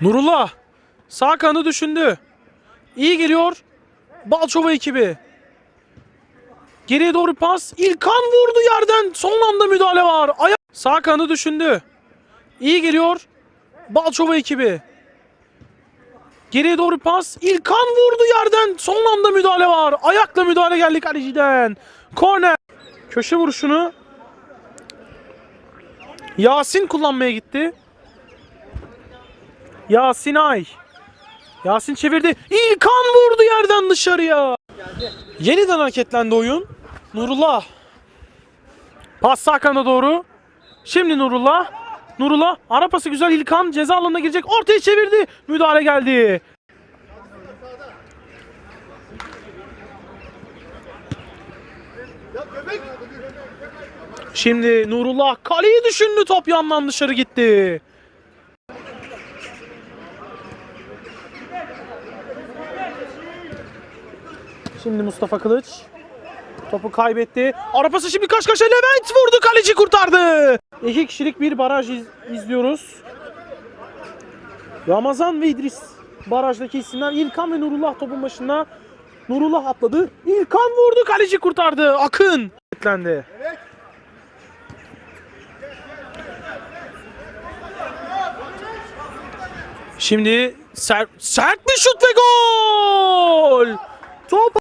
Nurullah sağ kanı düşündü. İyi geliyor. Balçova ekibi. Geriye doğru pas. İlkan vurdu yerden. Son anda müdahale var. Aya sağ kanı düşündü. İyi geliyor. Balçova ekibi. Geriye doğru pas. İlkan vurdu yerden. Son anda müdahale var. Ayakla müdahale geldi kaleciden. Korner. Köşe vuruşunu Yasin kullanmaya gitti. Yasin Ay. Yasin çevirdi. İlkan vurdu yerden dışarıya. Yeniden hareketlendi oyun. Nurullah. Pas sağ kanada doğru. Şimdi Nurullah. Nurullah. Ara pası güzel İlkan. Ceza alanına girecek. Ortaya çevirdi. Müdahale geldi. Şimdi Nurullah kaleyi düşündü. Top yandan dışarı gitti. Şimdi Mustafa Kılıç. Topu kaybetti. Arapası şimdi kaç kaşa Levent vurdu. Kaleci kurtardı. İki kişilik bir baraj iz- izliyoruz. Ramazan ve İdris barajdaki isimler. İlkan ve Nurullah topun başında. Nurullah atladı. İlkan vurdu. Kaleci kurtardı. Akın. Etlendi. Şimdi ser- sert bir şut ve gol. Top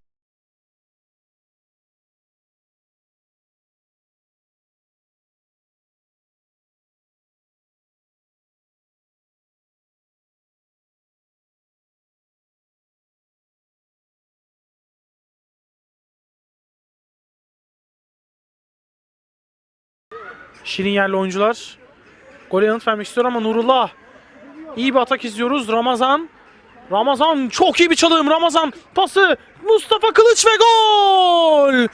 Şirin yerli oyuncular. Gole yanıt vermek istiyor ama Nurullah. İyi bir atak izliyoruz. Ramazan. Ramazan çok iyi bir çalım. Ramazan pası. Mustafa Kılıç ve gol.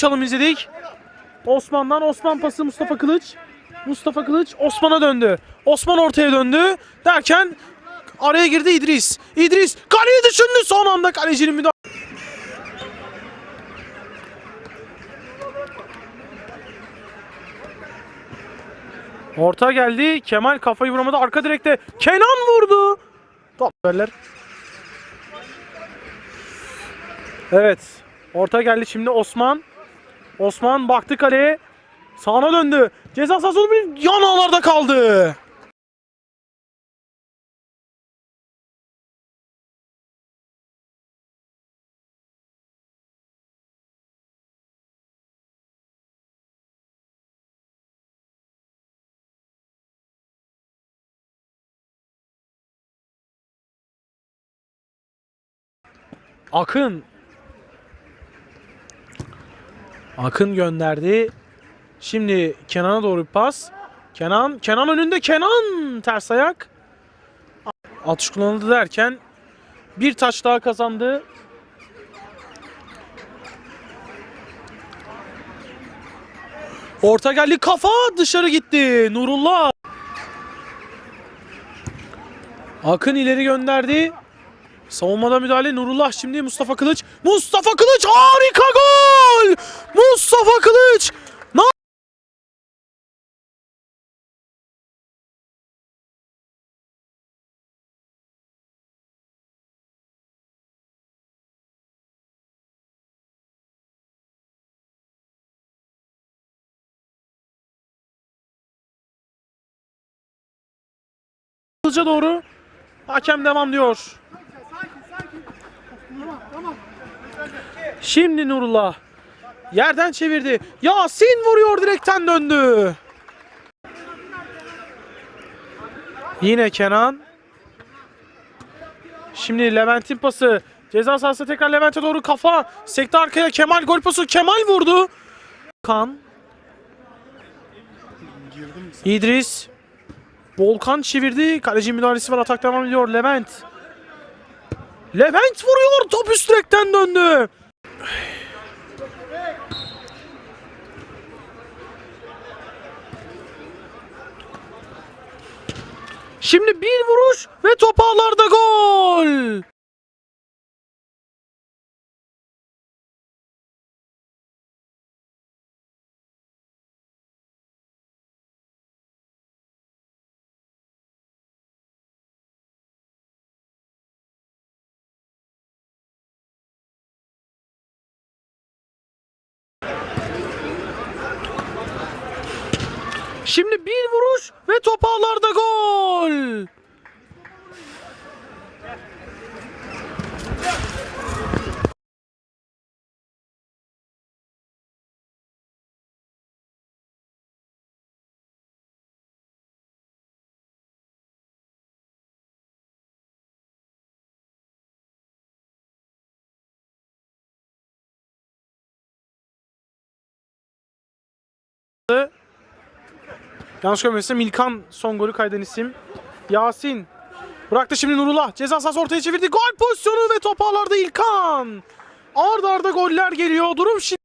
Çalım izledik. Osman'dan Osman pası Mustafa Kılıç. Mustafa Kılıç Osman'a döndü. Osman ortaya döndü. Derken araya girdi İdris. İdris kaleyi düşündü son anda kalecinin müdahale. Orta geldi. Kemal kafayı vuramadı. Arka direkte Kenan vurdu. Top verler. Evet. Orta geldi şimdi Osman. Osman baktı kaleye. Sağına döndü. Ceza sahası bir yan ağlarda kaldı. Akın Akın gönderdi. Şimdi Kenan'a doğru bir pas. Kenan, Kenan önünde Kenan ters ayak. Atış kullanıldı derken bir taç daha kazandı. Orta geldi kafa dışarı gitti. Nurullah. Akın ileri gönderdi. Savunmada müdahale Nurullah şimdi Mustafa Kılıç. Mustafa Kılıç harika gol! Mustafa Kılıç! Ne Kılıç'a doğru. Hakem devam diyor. Şimdi Nurullah. Yerden çevirdi. Yasin vuruyor direkten döndü. Yine Kenan. Şimdi Levent'in pası. Ceza sahası tekrar Levent'e doğru kafa. Sekte arkaya Kemal gol pası. Kemal vurdu. Kan. İdris. Volkan çevirdi. Kaleci müdahalesi var. Atak devam ediyor. Levent. Levent vuruyor top üst direkten döndü. Şimdi bir vuruş ve top ağlarda gol. Şimdi bir vuruş ve top ağlarda gol. Yanlış görmüyorsam Milkan son golü kayden isim. Yasin. Bıraktı şimdi Nurullah. Ceza sahası ortaya çevirdi. Gol pozisyonu ve top ağlarda İlkan. Arda arda goller geliyor. Durum şimdi